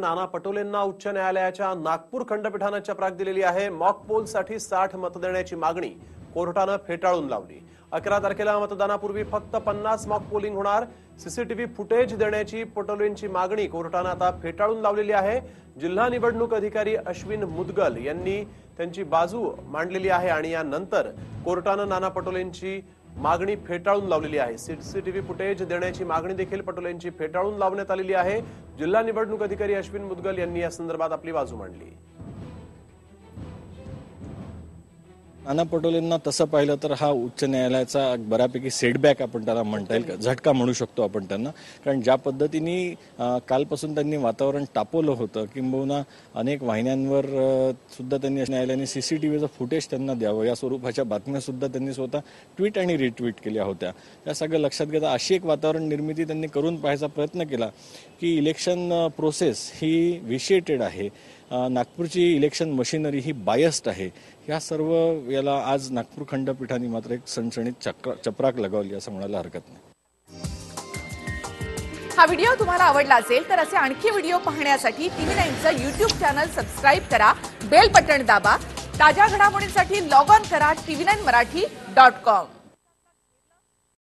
नाना पटोलेंना उच्च न्यायालयाच्या नागपूर खंडपीठानं चपराक दिलेली आहे. मॉक पोलसाठी साठ मत देण्याची मागणी. कोर्टानं फेटाळून लावली. अकरा तारखेला मतदानापूर्वी फक्त पन्नास मॉक पोलिंग होणार. सीसीटीव्ही फुटेज देण्याची पटोलेंची मागणी कोर्टानं आता फेटाळून लावलेली आहे. जिल्हा निवडणूक अधिकारी अश्विन मुदगल यांनी त्यांची बाजू मांडलेली आहे आणि यानंतर कोर्टानं नाना पटोलेंची मागणी फेटाळून लावलेली आहे. सीसीटीव्ही फुटेज देण्याची मागणी देखील पटोलेंची फेटाळून लावण्यात आलेली आहे. जिल्हा निवडणूक अधिकारी अश्विन मुदगल यांनी या संदर्भात आपली बाजू मांडली. नाना पटोलेंना तसं पाहिलं तर हा उच्च न्यायालयाचा बऱ्यापैकी सेटबॅक आपण त्याला म्हणता येईल झटका म्हणू शकतो आपण त्यांना. कारण ज्या पद्धतीने कालपासून त्यांनी वातावरण तापवलं होतं किंबहुना अनेक वाहिन्यांवर सुद्धा त्यांनी न्यायालयाने सीसीटीव्हीचं फुटेज त्यांना द्यावं या स्वरूपाच्या बातम्या सुद्धा त्यांनी स्वतः ट्विट आणि रिट्विट केल्या होत्या. या सगळं लक्षात घेता अशी एक वातावरण निर्मिती त्यांनी करून पाहायचा प्रयत्न केला की इलेक्शन प्रोसेस ही विशिएटेड आहे. नागपूरची इलेक्शन मशिनरी ही बायस्ड आहे. ह्या सर्व याला आज नागपूर खंडपीठाने मात्र एक सणसणीत चक्र चपराक लगावली असं म्हणायला हरकत नाही. हा व्हिडिओ तुम्हाला आवडला असेल तर असे आणखी व्हिडिओ पाहण्यासाठी टीव्ही नाईनचं युट्यूब चॅनल सबस्क्राईब करा बेल बटन दाबा ताज्या घडामोडींसाठी लॉग ऑन करा TV nine Marathi dot com.